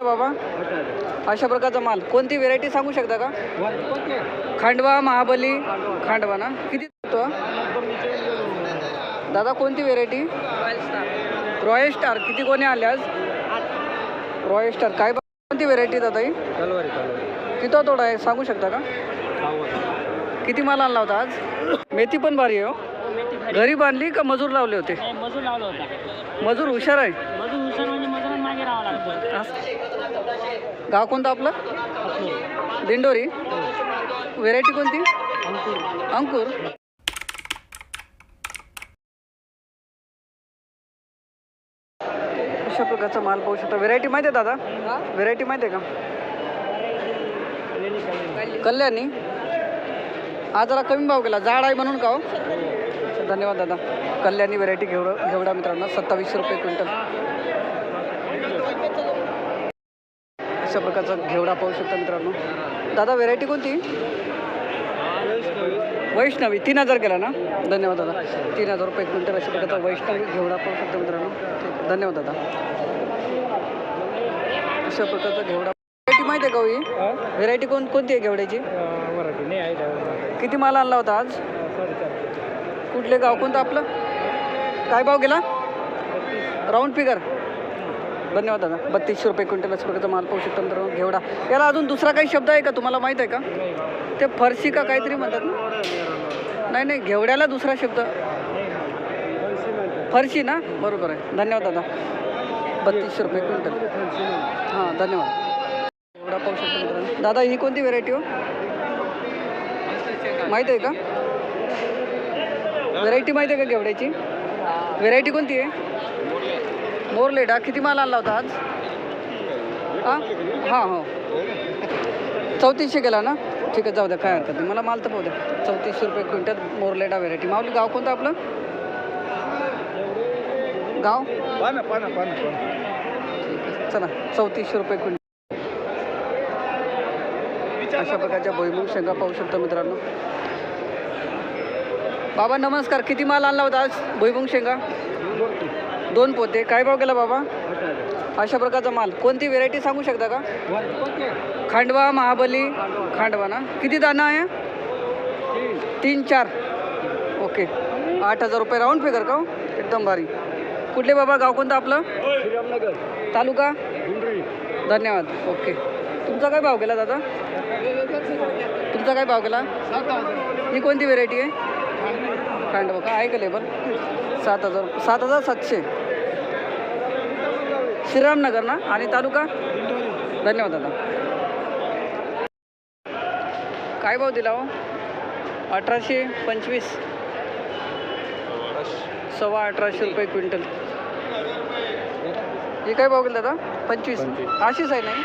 बाबा? अशा प्रकारचा माल. कोणती व्हेरायटी सांगू शकता का? खांडवा महाबली. खांडवा ना? किती तो दादा कोणती व्हेरायटी रॉयल स्टार किती कोणी आले आज? रॉयल स्टार काय कोणती व्हेरायटी दादा ही? किती तोडा आहे. सांगू शकता का? किती माल आणला होता आज? मेथी पण भारी आहे हो. घरी बांधली का मजूर लावले होते? मजूर लावला होता. मजूर हुशार आहे. मागे राहावं लागतं. असं. गाव कोणतं आपलं? दिंडोरी. व्हेरायटी कोणती? अंकुर. अशा प्रकारचा माल पाहू शकता. व्हेरायटी माहिती आहे दादा? व्हेरायटी माहिती आहे का? कल्याणी. हा जरा कमी भाव केला. जाड आहे म्हणून का हो? धन्यवाद दादा. कल्याणी व्हेरायटी घेवडा घेवडा मित्रांनो. सत्तावीसशे रुपये क्विंटल. अशा प्रकारचा घेवडा पाहू शकता मित्रांनो. दादा व्हेरायटी कोणती? वैष्णवी. तीन हजार केला ना? धन्यवाद दादा. तीन हजार रुपये क्विंटल अशा प्रकारचा वैष्णवी घेवडा पाहू शकता मित्रांनो. धन्यवाद दादा. अशा प्रकारचा घेवडा. व्हेरायटी माहिती आहे का हो ही? व्हेरायटी कोण कोणती आहे घेवड्याची? किती माल आणला होता आज? कुठले गाव कोणतं आपलं? काय भाव गेला? राऊंड फिगर धन्यवाद दादा. बत्तीसशे रुपये क्विंटल अशा प्रकारचा माल पाहू शकता मित्रांनो घेवडा. याला अजून दुसरा काही शब्द आहे का तुम्हाला माहीत आहे का? ते फरशी का काहीतरी म्हणतात ना? नाही नाही घेवड्याला दुसरा शब्द. फरशी ना? बरोबर आहे. धन्यवाद दादा. बत्तीसशे रुपये क्विंटल. हां धन्यवाद. घेवडा पाहू शकता मित्रांनो दादा ही कोणती व्हेरायटी हो? माहीत आहे का? व्हेरायटी माहिती आहे का घेवड्याची? व्हेरायटी कोणती आहे? मोरलेडा किती माल आणला होता आज? हां? हां हो. चौतीसशे गेला ना? ठीक आहे जाऊ द्या काय हरकत नाही. मला माल तर पाहू द्या. चौतीसशे रुपये क्विंटल मोरलेडा व्हेरायटी माऊली गाव कोणतं आपलं? गाव? चला चौतीसशे रुपये क्विंटल. अशा प्रकारच्या भुईमुग शेंगा पाहू शकतो मित्रांनो. बाबा नमस्कार. किती माल आणला होता आज भुईमुग शेंगा? दोन पोते. काय भाव गेला बाबा? अशा प्रकारचा माल. कोणती व्हेरायटी सांगू शकता का? खांडवा महाबली. खांडवा ना? किती दाणा आहे? तीन चार. ओके. आठ हजार रुपये राऊंड फिगर का हो? एकदम भारी. कुठले बाबा? गाव कोणतं आपलं? तालुका? धन्यवाद. ओके. तुमचा काय भाव गेला दादा? तुमचा काय भाव गेला? ही कोणती व्हेरायटी आहे? खांडवा का आहे का लेबर सात हजार सात हजार सातशे. श्रीरामनगर ना? आणि तालुका? धन्यवाद दादा. काय भाव दिला हो? अठराशे पंचवीस. सव्वा अठराशे रुपये क्विंटल. हे काय भाव गेला दादा? पंचवीस. अशीच आहे नाही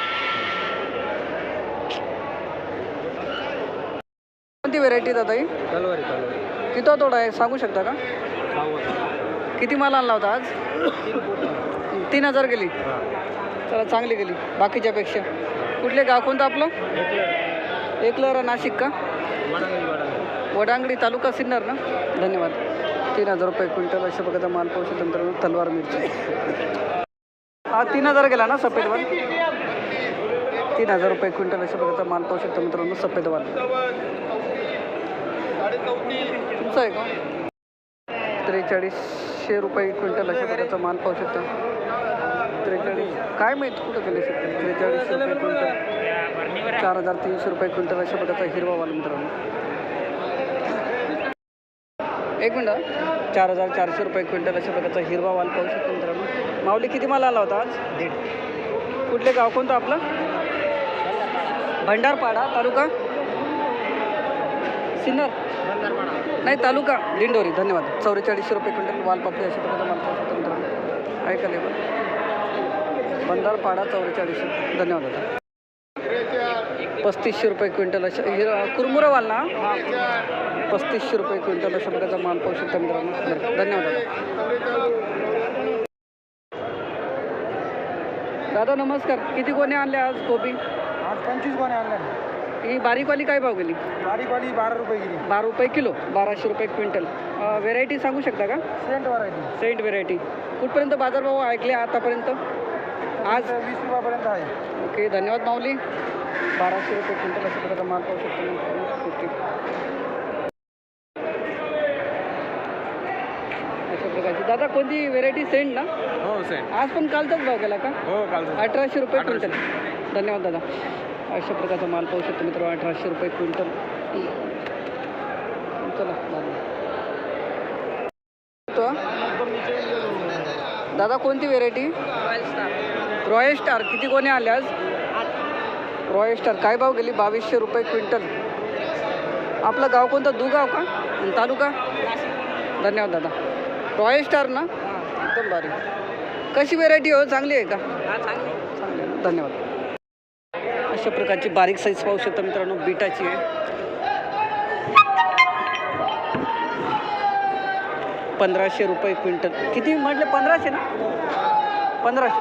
कोणती व्हेरायटी दादा ही? किती तोडा आहे? सांगू शकता का? किती माल आणला होता आज? तीन हजार गेली. चला चांगली गेली. बाकीच्यापेक्षा कुठले गाव कोणतं आपलं? एकलर नाशिक का? वडांगडी तालुका सिन्नर ना? धन्यवाद. तीन हजार रुपये क्विंटल अशा प्रकारचा माल पाहू शकतो तलवार मिरची. हा तीन हजार गेला ना सफेदवाल तीन हजार रुपये क्विंटल अशा प्रकारचा माल पाहू शकतो मित्रांनो सफेदवाल तुमचं आहे का? त्रेचाळीसशे रुपये क्विंटल अशा प्रकारचा माल पाहू शकता. त्रेचाळीस काय माहीत कुठं गेले शकते त्रेचाळीसशे रुपये क्विंटल. चार हजार तीनशे रुपये क्विंटल अशा प्रकारचा हिरवा वाल मित्रांनो. एक मिनटं. चार हजार चारशे रुपये क्विंटल अशा प्रकारचा हिरवा वाल पाहू शकतो मित्रांनो. माऊली किती माल आला होता आज? दीड. कुठले गाव कोणतं आपलं? भंडारपाडा तालुका? सिन्नर. नाही तालुका. दिंडोरी धन्यवाद. चौवेचाळीसशे रुपये क्विंटल. वाल पापडी अशा प्रकारचा माल ऐका लेबर चौवेचाळीसशे. धन्यवाद दादा. पस्तीसशे रुपये क्विंटल अशा हिर कुरमुरा वाल ना? पस्तीसशे रुपये क्विंटल अशा प्रकारचा माल पाहू शकता मित्रांनो. धन्यवाद दादा. नमस्कार. किती कोणी आणले आज? कोबी? आज पंचवीस कोणी आणले ही बारीकवाली काय भाव गेली? बारीक वाली बारा रुपये गेली. बारा रुपये किलो बाराशे रुपये क्विंटल. व्हेरायटी सांगू शकता का? सेंट व्हरायटी सेंट व्हेरायटी कुठपर्यंत बाजारभाव ऐकले आतापर्यंत? आज? वीस रुपयापर्यंत आहे. ओके धन्यवाद माऊली. बाराशे रुपये क्विंटल अशा प्रकारचा माल पाहू शकतो. ओके. अशा प्रकारची. दादा कोणती व्हेरायटी सेंड ना? हो सेंट आज पण कालचाच भाव गेला का? हो काल अठराशे रुपये क्विंटल. धन्यवाद दादा. अशा प्रकारचा माल पाहू शकतो मित्र अठराशे रुपये क्विंटल. चला दादा. कोणती व्हेरायटी रॉयल स्टार किती कोणी आले आज? रॉयल स्टार काय भाव गेली? बावीसशे रुपये क्विंटल. आपलं गाव कोणतं? दुगाव का? तालुका? धन्यवाद दादा. रॉयल स्टार ना? एकदम भारी. कशी व्हेरायटी हो? चांगली आहे का? धन्यवाद. अशा प्रकारची बारीक साईज पाहू शकता मित्रांनो बीटाची आहे. पंधराशे रुपये क्विंटल. किती म्हटले? पंधराशे ना? पंधराशे.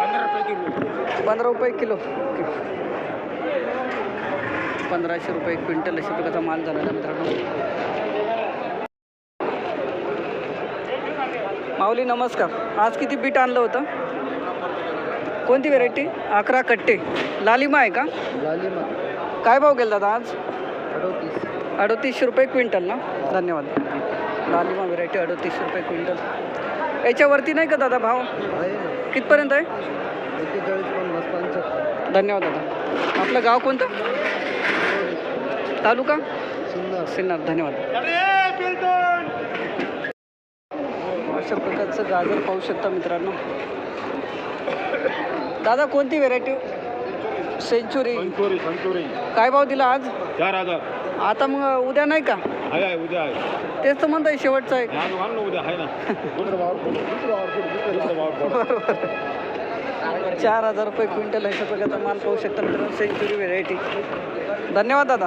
पंधरा रुपये किलो. पंधरा रुपये किलो पंधराशे रुपये क्विंटल अशा प्रकारचा माल झालेला आहे मित्रांनो. माऊली नमस्कार. आज किती बीट आणलं होतं? कोणती व्हेरायटी अकरा कट्टे. लालिमा आहे का? लालिमा. काय भाव गेला दादा आज? अडोतीस. अडोतीसशे रुपये क्विंटल ना? धन्यवाद. लालिमा व्हेरायटी अडोतीसशे रुपये क्विंटल. याच्यावरती नाही का दादा भाव? कितपर्यंत आहे? धन्यवाद दादा. आपलं गाव कोणतं? तालुका? सुंदर सिन्नर. धन्यवाद. अशा प्रकारचं गाजर पाहू शकता मित्रांनो. दादा कोणती व्हेरायटी सेंचुरी. संतोरी संतोरी. काय भाव दिला आज? चार हजार. आता मग उद्या नाही का? आहे आहे उद्या आहे. तेच तर म्हणताय शेवटचं आज ना उद्या आहे ना. दुसरं वावर फोडू, दुसरं वावर फोडू, दुसरं वावर फोडू. चार हजार रुपये क्विंटल अशा प्रकारचा माल पाहू शकता मित्रांनो सेंचुरी व्हेरायटी धन्यवाद दादा.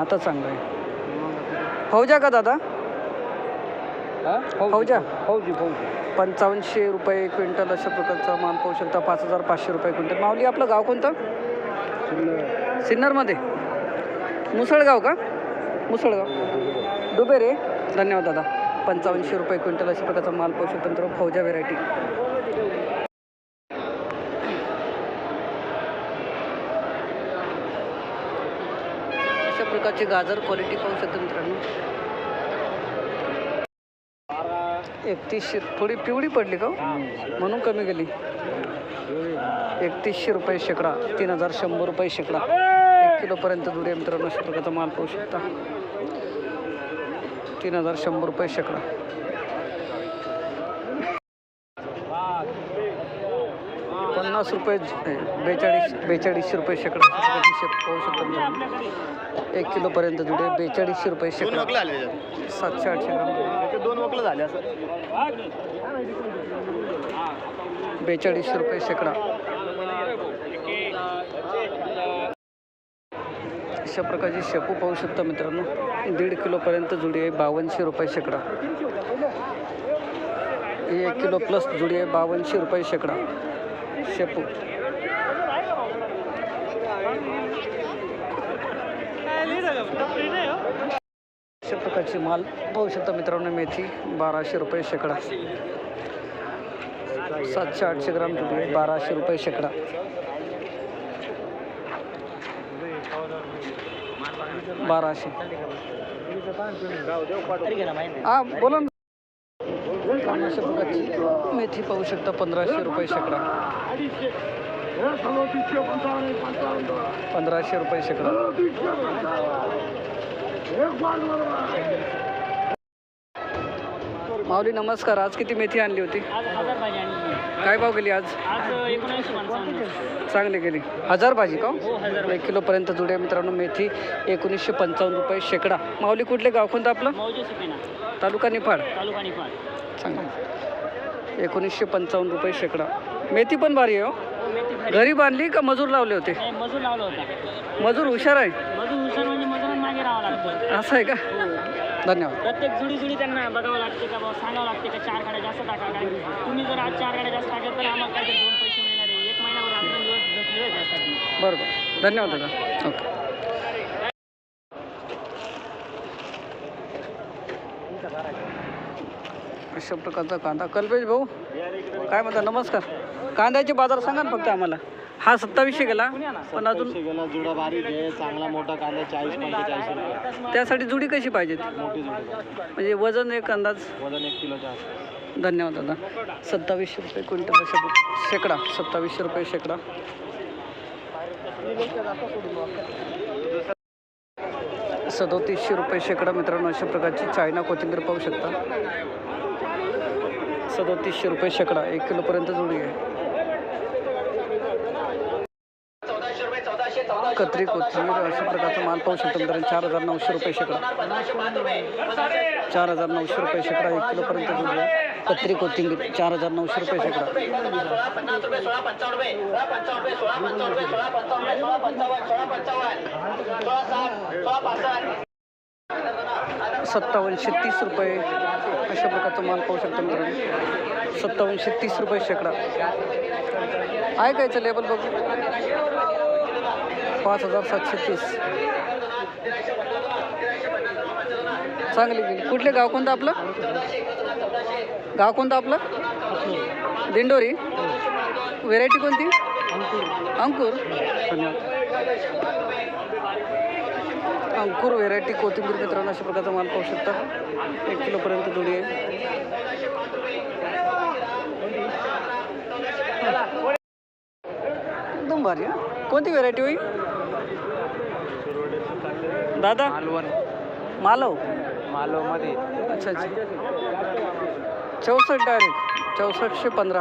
आता चांगलं आहे. फौजा का दादा? फौजा फौजी फौजी पंचावन्नशे रुपये क्विंटल अशा प्रकारचा माल पाहू शकता. पाच हजार पाचशे रुपये क्विंटल. माऊली आपलं गाव कोणतं? सिन्नरमध्ये. मुसळगाव का? मुसळगाव. डुबेरे धन्यवाद दादा. पंचावन्नशे रुपये क्विंटल अशा प्रकारचा माल पाहू शकतो मित्रांनो. फौजा व्हेरायटी अशा प्रकारची गाजर क्वालिटी पाहू शकतो मित्रांनो. एकतीसशे थोडी पिवळी पडली का हो? म्हणून कमी गेली. एकतीसशे रुपये शेकडा तीन हजार शंभर रुपये शेकडा. एक किलोपर्यंत दूर मित्रांनो शतकाचा माल पाहू शकता. तीन हजार शंभर रुपये शेकडा. पन्नास रुपये बेचाळीस बेचाळीसशे रुपये शेकडा पाहू शकता एक किलोपर्यंत जुडे बेचाळीसशे रुपये शेकडा. सातशे आठशे ग्राम. दोन वकलं झाले असं. बेचाळीसशे रुपये शेकडा. अशा प्रकारची शेपू पाहू शकता मित्रांनो. दीड किलोपर्यंत जुडी आहे बावनशे रुपये शेकडा. ही एक किलो प्लस जुडी आहे बावनशे रुपये शेकडा. शेपू अशा प्रकारची माल. पाहू शकता मित्रांनो मेथी बाराशे रुपये शेकडा. सातशे आठशे ग्राम तुकडे बाराशे रुपये शेकडा. बाराशे. हा बोला ना. अशा प्रकारची मेथी पाहू शकता पंधराशे रुपये शेकडा. पंधराशे रुपये शेकडा. माऊली नमस्कार. आज किती मेथी आणली होती? काय भाव गेली आज? चांगली गेली. हजार भाजी का? हो एक किलोपर्यंत जुडे मित्रांनो मेथी एकोणीसशे पंचावन्न रुपये शेकडा. माऊली कुठले गाव कोणतं आपलं? तालुका निफाड. तालुका निफाड. चांगलं. एकोणीसशे पंचावन्न रुपये शेकडा. मेथी पण भारी आहे हो. हो, घरी बांधली का मजूर लावले होते. मजूर हुशार आहे. राहावं लागतं. असं आहे का? धन्यवाद. प्रत्येक जुडी जुडी त्यांना बघावं लागते का बाबा सांगावं लागते का चार गाड्या जास्त टाका? काय तुम्ही जर आज चार गाड्या जास्त टाकल्या तर आम्हाला काहीतरी दोन पैसे मिळणार आहे. एक महिन्यावर रात्र दिवस झटले त्यासाठी. बरोबर. धन्यवाद दादा. ओके. अशा प्रकारचा कांदा. कल्पेश भाऊ काय म्हणता? नमस्कार. कांद्याचे बाजार सांगा ना फक्त आम्हाला. हा सत्तावीसशे गेला पण अजून गेला जुडा बारीक आहे चांगला मोठा कांदा चाळीस पंचेचाळीस रुपये. त्यासाठी जुडी कशी पाहिजे? मोठी जुडी म्हणजे वजन एक अंदाज? वजन एक किलोच्या आसपास. धन्यवाद दादा. सत्तावीसशे रुपये क्विंटल अशा प्रकारे शेकडा सत्तावीसशे रुपये शेकडा. सदोतीसशे रुपये शेकडा मित्रांनो अशा प्रकारची चायना कोथिंबीर पाहू शकता. सदोतीसशे रुपये शेकडा एक किलोपर्यंत जोडी आहे. कत्री कोथिंबीर अशा प्रकारचा माल पाहू शकतो मित्रांनो चार हजार नऊशे रुपये शेकडा. चार हजार नऊशे रुपये शेकडा एक किलोपर्यंत कत्री कोथिंबीर चार हजार नऊशे रुपये शेकडा. सत्तावनशे तीस रुपये अशा प्रकारचा माल पाहू शकतो मित्रांनो. सत्तावनशे तीस रुपये शेकडा. आहे काय लेबल बघू? पाच हजार सातशे तीस. चांगली गेली कुठले गाव कोणतं आपलं? गाव कोणतं आपलं? दिंडोरी. व्हेरायटी कोणती? अंकुर. अंकुर व्हेरायटी कोथिंबीर मित्रांनो अशा प्रकारचा माल पाहू शकता. एक किलोपर्यंत जोडी आहे. एकदम भारी कोणती व्हेरायटी होई? दादा? मालवण. मालव? मालवमध्ये. अच्छा अच्छा. चौसष्ट डायरेक्ट चौसष्टशे पंधरा.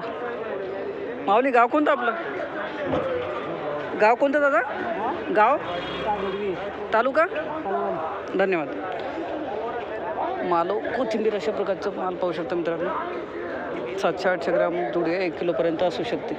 माऊली गाव कोणतं आपलं? गाव कोणतं दादा? गाव? तालुका? धन्यवाद. मालव कोथिंबीर अशा प्रकारचं माल पाहू शकता मित्रांनो. सातशे आठशे ग्राम जुडी एक किलोपर्यंत असू शकते.